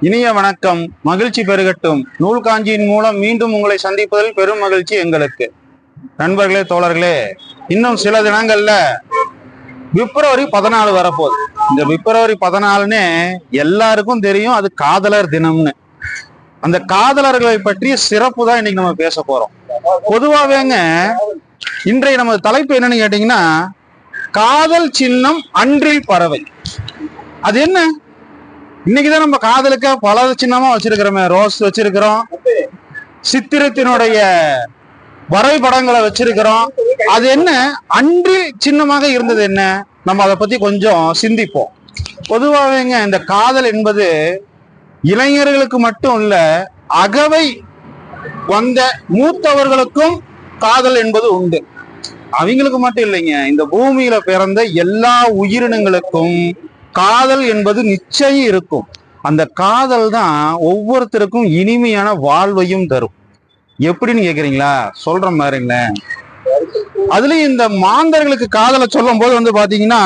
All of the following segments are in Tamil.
இனிய வணக்கம். மகிழ்ச்சி பெருகட்டும். நூல் காஞ்சியின் மூலம் மீண்டும் உங்களை சந்திப்பதில் பெரும் மகிழ்ச்சி எங்களுக்கு. நண்பர்களே தோழர்களே இன்னும் சில தினங்கள்ல பிப்ரவரி பதினாலு வரப்போகுது. இந்த பிப்ரவரி பதினாலுன்னு எல்லாருக்கும் தெரியும் அது காதலர் தினம்னு. அந்த காதலர்களை பற்றிய சிறப்பு தான் இன்னைக்கு நம்ம பேச போறோம். பொதுவாவேங்க இன்றைய நமது தலைப்பு என்னன்னு கேட்டீங்கன்னா காதல் சின்னம் அன்றில் பறவை. அது என்ன? இன்னைக்குதான் நம்ம காதலுக்கு பல சின்னமா வச்சிருக்கிறோமே ரோஸ் வச்சிருக்கிறோம். சித்திரத்தினுடைய வரைபடங்களை வச்சிருக்கிறோம். அது என்ன? அன்றில் சின்னமாக இருந்தது என்ன? நம்ம அதை பத்தி கொஞ்சம் சிந்திப்போம். பொதுவாகவேங்க இந்த காதல் என்பது இளைஞர்களுக்கு மட்டும் இல்ல அகவை வந்த மூத்தவர்களுக்கும் காதல் என்பது உண்டு. அவங்களுக்கு மட்டும் இல்லைங்க. இந்த பூமியில பிறந்த எல்லா உயிரினங்களுக்கும் காதல் என்பது நிச்சயம் இருக்கும். அந்த காதல் தான் ஒவ்வொருத்தருக்கும் இனிமையான வாழ்வையும் தரும். எப்படின்னு கேக்குறீங்களா? சொல்ற மாதிரிங்களேன். அதுலயும் இந்த மாந்தர்களுக்கு காதலை சொல்லும் போது வந்து பாத்தீங்கன்னா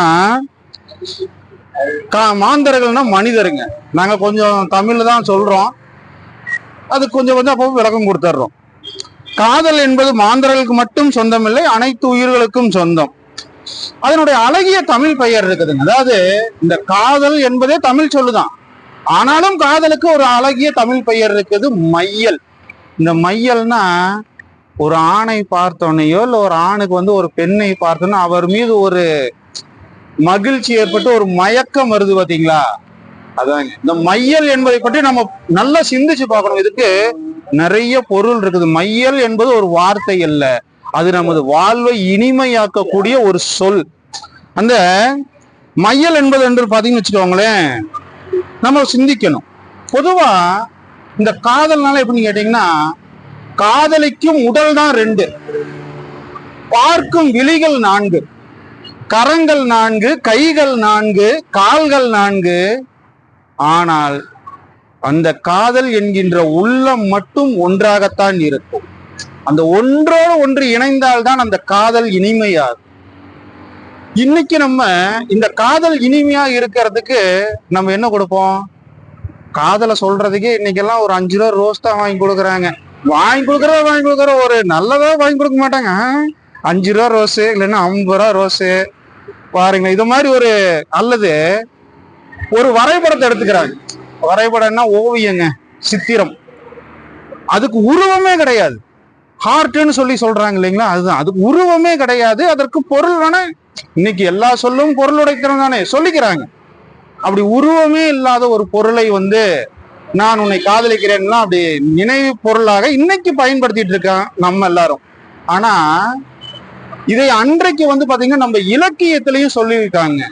கா- மாந்தர்கள்னா மனிதருங்க. நாங்க கொஞ்சம் தமிழ்ல தான் சொல்றோம். அது கொஞ்சம் கொஞ்சம் அப்போ விளக்கம் கொடுத்துட்றோம் காதல் என்பது மாந்தர்களுக்கு மட்டும் சொந்தமில்லை அனைத்து உயிர்களுக்கும் சொந்தம். அதனுடைய அழகிய தமிழ் பெயர் இருக்குதுங்க அதாவது இந்த காதல் என்பதே தமிழ் சொல்லுதான். ஆனாலும் காதலுக்கு ஒரு அழகிய தமிழ் பெயர் இருக்குது மையல். இந்த மையல்னா ஒரு ஆணை பார்த்தோன்னையோ இல்லை ஒரு ஆணுக்கு வந்து ஒரு பெண்ணை பார்த்தோன்னா அவர் மீது ஒரு மகிழ்ச்சி ஏற்பட்டு ஒரு மயக்கம் வருது பாத்தீங்களா? அதாங்க. இந்த மையல் என்பதை பற்றி நம்ம நல்லா சிந்திச்சு பார்க்கணும். இதுக்கு நிறைய பொருள் இருக்குது. மையல் என்பது ஒரு வார்த்தை இல்லை அது நமது வாழ்வை இனிமையாக்கக்கூடிய ஒரு சொல். அந்த மையல் என்பது என்று பார்த்தீங்கன்னு வச்சுக்கோங்களேன் நம்ம சிந்திக்கணும். பொதுவா இந்த காதல்னால எப்படின்னு கேட்டீங்கன்னா காதலிக்கும் உடல் தான் ரெண்டு. பார்க்கும் விழிகள் நான்கு. கரங்கள் நான்கு கைகள் நான்கு கால்கள் நான்கு. ஆனால் அந்த காதல் என்கின்ற உள்ளம் மட்டும் ஒன்றாகத்தான் இருக்கும். அந்த ஒன்றோடு ஒன்று இணைந்தால்தான் அந்த காதல் இனிமையாகும். இன்னைக்கு நம்ம இந்த காதல் இனிமையா இருக்கிறதுக்கு நம்ம என்ன கொடுப்போம்? காதலை சொல்றதுக்கே இன்னைக்கெல்லாம் ஒரு அஞ்சு ரூபா ரோஸ் தான் வாங்கி கொடுக்குறாங்க. வாங்கி கொடுக்குற வாங்கி கொடுக்குற? ஒரு நல்லதா வாங்கி கொடுக்க மாட்டாங்க. அஞ்சு ரூபா ரோஸு இல்லைன்னா ஐம்பது ரூபா ரோஸு பாருங்க இது மாதிரி ஒரு அல்லது ஒரு வரைபடத்தை எடுத்துக்கிறாங்க. வரைபடம்னா ஓவியங்க சித்திரம். அதுக்கு உருவமே கிடையாது. ஹார்ட்னு சொல்லி சொல்றாங்க இல்லைங்களா? அதுதான். அது உருவமே கிடையாது. அதற்கு பொருள் வேணா இன்னைக்கு எல்லா சொல்லும் பொருள் உடைக்கிறோம் தானே சொல்லிக்கிறாங்க. அப்படி உருவமே இல்லாத ஒரு பொருளை வந்து நான் உன்னை காதலிக்கிறேன்னா அப்படி நினைவு பொருளாக இன்னைக்கு பயன்படுத்திட்டு இருக்கான் நம்ம எல்லாரும். ஆனா இதை அன்றைக்கு வந்து பாத்தீங்கன்னா நம்ம இலக்கியத்திலையும் சொல்லியிருக்காங்க.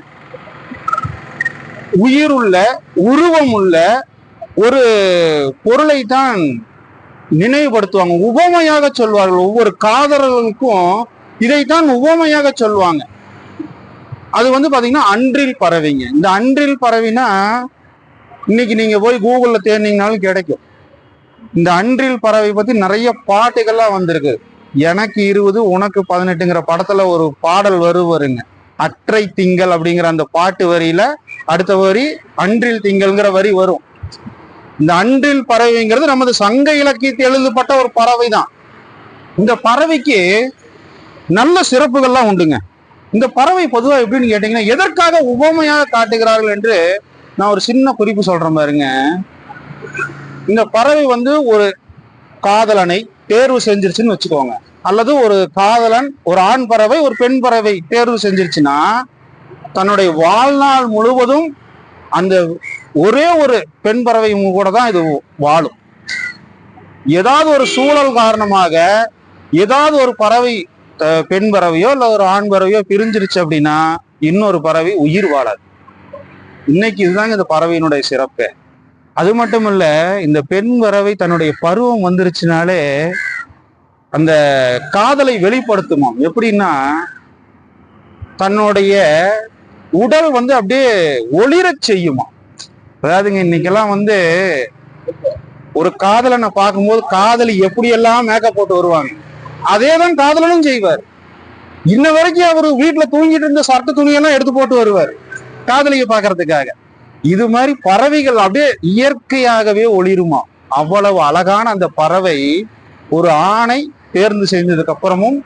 உயிருள்ள உருவம் உள்ள ஒரு பொருளை தான் நினைவுபடுத்துவாங்க. உபமையாக சொல்வார்கள். ஒவ்வொரு காதலர்களுக்கும் இதைத்தான் உபமையாக சொல்லுவாங்க. அது வந்து பாத்தீங்கன்னா அன்றில் பறவைங்க இந்த அன்றில் பறவைனா இன்னைக்கு நீங்க போய் கூகுள்ல தேடினீங்கனாலும் கிடைக்கும். இந்த அன்றில் பறவை பத்தி நிறைய பாட்டுகள்லாம் வந்திருக்கு. எனக்கு இருபது உனக்கு பதினெட்டுங்கிற படத்துல ஒரு பாடல் வருவருங்க அற்றை திங்கள் அப்படிங்கிற அந்த பாட்டு வரியில அடுத்த வரி அன்றில் திங்கள்ங்கிற வரி வரும். இந்த அன்றில் பறவைங்கிறது நமது சங்க இலக்கியத்தில் எழுதப்பட்ட ஒரு பறவை தான் இந்த பறவைக்கு நல்ல சிறப்புகள்லாம் உண்டுங்க. இந்த பறவை பொதுவாக எப்படின்னு கேட்டீங்கன்னா எதற்காக உபமையாக காட்டுகிறார்கள் என்று நான் ஒரு சின்ன குறிப்பு சொல்றேன் பாருங்க. இந்த பறவை வந்து ஒரு காதலனை தேர்வு செஞ்சிருச்சுன்னு வச்சுக்கோங்க. அல்லது ஒரு காதலன் ஒரு ஆண் பறவை ஒரு பெண் பறவை தேர்வு செஞ்சிருச்சுன்னா தன்னுடைய வாழ்நாள் முழுவதும் அந்த ஒரே ஒரு பெண் பறவை கூட தான் இது வாழும். ஏதாவது ஒரு சூழல் காரணமாக ஏதாவது ஒரு பறவை பெண் பறவையோ இல்ல ஒரு ஆண் பறவையோ பிரிஞ்சிருச்சு அப்படின்னா இன்னொரு பறவை உயிர் வாழாது. இன்னைக்கு இதுதாங்க இந்த பறவையினுடைய சிறப்பு. அது மட்டும் இல்லை இந்த பெண் பறவை தன்னுடைய பருவம் வந்துருச்சுனாலே அந்த காதலை வெளிப்படுத்துமாம். எப்படின்னா தன்னுடைய உடல் வந்து அப்படியே ஒளிரச் செய்யுமா அதாவதுங்க இன்னைக்கெல்லாம் வந்து ஒரு காதலனை பார்க்கும்போது காதலி எப்படியெல்லாம் மேக்கப் போட்டு வருவாங்க அதே தான் காதலனும் செய்வார். இன்ன வரைக்கும் அவர் வீட்டுல தூங்கிட்டு இருந்த சட்ட துணியெல்லாம் எடுத்து போட்டு வருவார் காதலியை பார்க்கறதுக்காக. இது மாதிரி பறவைகள் அப்படியே இயற்கையாகவே ஒளிருமா? அவ்வளவு அழகான அந்த பறவை ஒரு ஆணை தேர்ந்து செஞ்சதுக்கு அப்புறமும்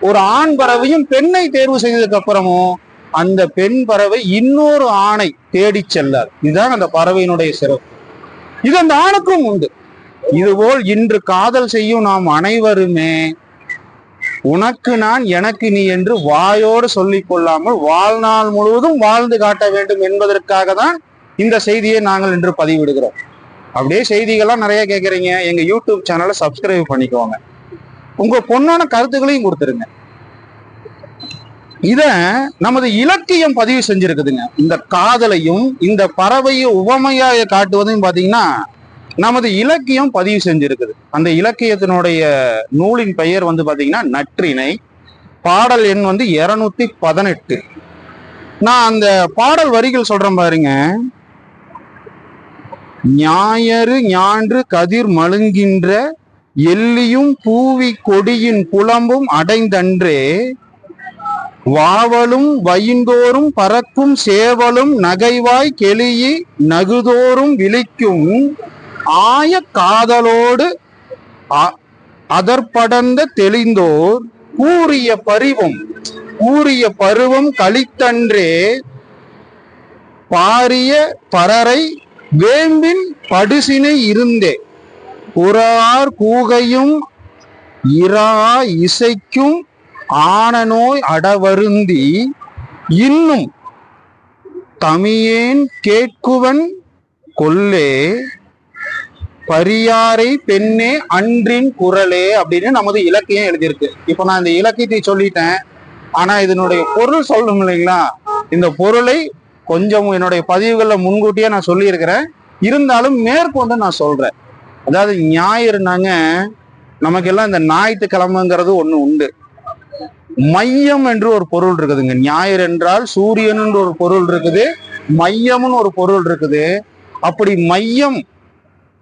ஒரு ஆண் பறவையும் பெண்ணை தேர்வு செய்ததுக்கு அப்புறமும் அந்த பெண் பறவை இன்னொரு ஆணை தேடி செல்லார். இதுதான் அந்த பறவையினுடைய சிறப்பு. இது அந்த ஆணுக்கும் உண்டு. இதுபோல் இன்று காதல் செய்யும் நாம் அனைவருமே உனக்கு நான் எனக்கு நீ என்று வாயோடு சொல்லிக் கொள்ளாமல் வாழ்நாள் முழுவதும் வாழ்ந்து காட்ட வேண்டும் என்பதற்காக தான் இந்த செய்தியை நாங்கள் இன்று பதிவிடுகிறோம். அப்படியே செய்திகள்லாம் நிறைய கேட்குறீங்க. எங்க யூடியூப் சேனலை சப்ஸ்கிரைப் பண்ணிக்கோங்க. உங்க பொண்ணான கருத்துக்களையும் கொடுத்துருங்க. இத நமது இலக்கியம் பதிவு செஞ்சிருக்குதுங்க. இந்த காதலையும் இந்த பறவையை உவமையாக காட்டுவதையும் பாத்தீங்கன்னா நமது இலக்கியம் பதிவு செஞ்சிருக்குது. அந்த இலக்கியத்தினுடைய நூலின் பெயர் வந்து பாத்தீங்கன்னா நற்றிணை. பாடல் எண் வந்து இருநூத்தி பதினெட்டு. நான் அந்த பாடல் வரிகள் சொல்றேன் பாருங்க. ஞாயறு ஞான்று கதிர் மழுங்கின்ற எல்லியும் பூவி கொடியின் புலம்பும் அடைந்தன்றே வாவலும் வயிந்தோறும் பறக்கும் சேவலும் நகைவாய் கெளியி நகுதோறும் விழிக்கும். ஆய காதலோடு அ- அதற்படர்ந்த தெளிந்தோர் கூறிய பருவம் கூறிய பருவம் கழித்தன்றே பாரிய பரரை வேம்பின் படுசினை இருந்தே. புறார் கூகையும் இரா இசைக்கும் ஆன நோய் அடவருந்தி இன்னும் தமியேன் கேட்குவன் கொல்லே பரியாரை பெண்ணே அன்றின் குரலே அப்படின்னு நமது இலக்கியம் எழுதியிருக்கு. இப்போ நான் இந்த இலக்கியத்தை சொல்லிட்டேன். ஆனா இதனுடைய பொருள் சொல்லணும் இல்லைங்களா? இந்த பொருளை கொஞ்சம் என்னுடைய பதிவுகளில் முன்கூட்டியே நான் சொல்லியிருக்கிறேன். இருந்தாலும் மேற்கொண்டு நான் சொல்றேன். அதாவது ஞாயிறுனாங்க நமக்கெல்லாம் இந்த ஞாயிற்றுக்கிழமைங்கிறது ஒன்று உண்டு. மையம் என்று ஒரு பொருள் இருக்குதுங்க. ஞாயிறு என்றால் சூரியன் என்று ஒரு பொருள் இருக்குது. மையம்னு ஒரு பொருள் இருக்குது. அப்படி மையம்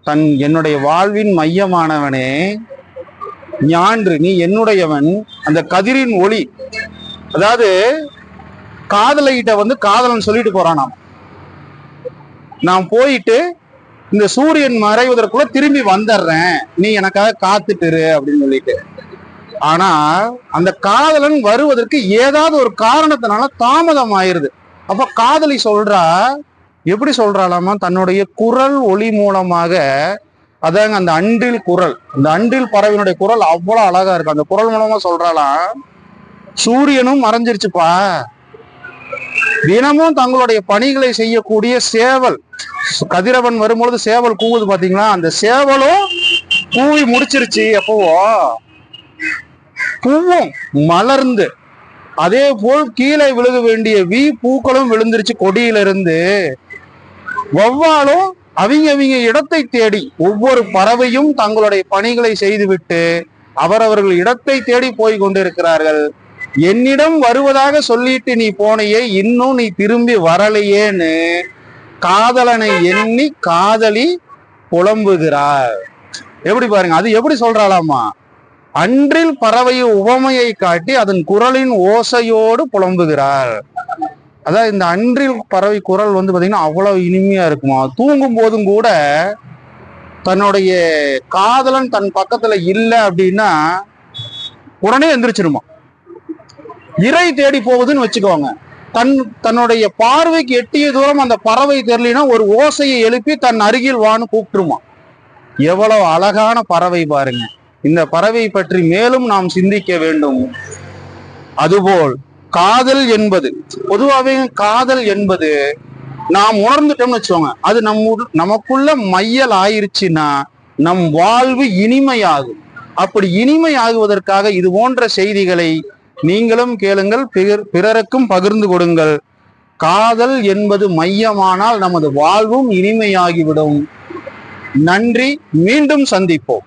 தன் என்னுடைய வாழ்வின் மையமானவனே ஞான்று நீ என்னுடையவன் அந்த கதிரின் ஒளி அதாவது காதலைகிட்ட வந்து காதலன் சொல்லிட்டு போறான் நாம் நான் போயிட்டு இந்த சூரியன் மறைவதற்குள்ள திரும்பி வந்துடுறேன் நீ எனக்காக காத்துட்டுரு அப்படின்னு சொல்லிட்டு. ஆனா அந்த காதலன் வருவதற்கு ஏதாவது ஒரு காரணத்தினால தாமதம் ஆயிருது. அப்ப காதலி சொல்றா எப்படி சொல்றாளாமா? தன்னுடைய குரல் ஒளி மூலமாக அதாங்க அந்த அன்றில் குரல். அந்த அன்றில் பறவையினுடைய குரல் அவ்வளவு அழகா இருக்கு. அந்த குரல் மூலமா சொல்றாளாம் சூரியனும் மறைஞ்சிருச்சுப்பா. தினமும் தங்களுடைய பணிகளை செய்யக்கூடிய சேவல். கதிரவன் வரும்பொழுது சேவல் கூவுது பாத்தீங்களா? அந்த சேவலும் கூவி முடிச்சிருச்சு எப்பவோ. பூவும் மலர்ந்து அதே போல் கீழே விழுக வேண்டிய வி பூக்களும் விழுந்துருச்சு கொடியிலிருந்து. வௌவாலும் அவங்க அவங்க இடத்தை தேடி ஒவ்வொரு பறவையும் தங்களுடைய பணிகளை செய்துவிட்டு அவரவர்கள் இடத்தை தேடி போய் கொண்டிருக்கிறார்கள். என்னிடம் வருவதாக சொல்லிட்டு நீ போனையே இன்னும் நீ திரும்பி வரலையேன்னு காதலனை எண்ணி காதலி புலம்புகிறார் எப்படி பாருங்க அது எப்படி சொல்றாளாமா அன்றில் பறவை உவமையை காட்டி அதன் குரலின் ஓசையோடு புலம்புகிறார். அதான் இந்த அன்றில் பறவை குரல் வந்து பார்த்தீங்கன்னா அவ்வளவு இனிமையா இருக்குமா? தூங்கும் போதும் கூட தன்னுடைய காதலன் தன் பக்கத்துல இல்லை அப்படின்னா உடனே எந்திரிச்சிருமா? இறை தேடி போகுதுன்னு வச்சுக்கோங்க. தன் தன்னுடைய பார்வைக்கு எட்டிய தூரம் அந்த பறவை தெரியலனா ஒரு ஓசையை எழுப்பி தன் அருகில் வான்னு கூப்பிட்டுருமா? எவ்வளவு அழகான பறவை பாருங்க. இந்த பறவை பற்றி மேலும் நாம் சிந்திக்க வேண்டும். அதுபோல் காதல் என்பது பொதுவாகவே காதல் என்பது நாம் உணர்ந்துட்டோம்னு வச்சுக்கோங்க அது நம்ம நமக்குள்ள மையல் ஆயிருச்சுன்னா நம் வாழ்வு இனிமையாகும். அப்படி இனிமை ஆகுவதற்காக இது போன்ற செய்திகளை நீங்களும் கேளுங்கள் பிறருக்கும் பகிர்ந்து கொடுங்கள். காதல் என்பது மையமானால் நமது வாழ்வும் இனிமையாகிவிடும். நன்றி மீண்டும் சந்திப்போம்.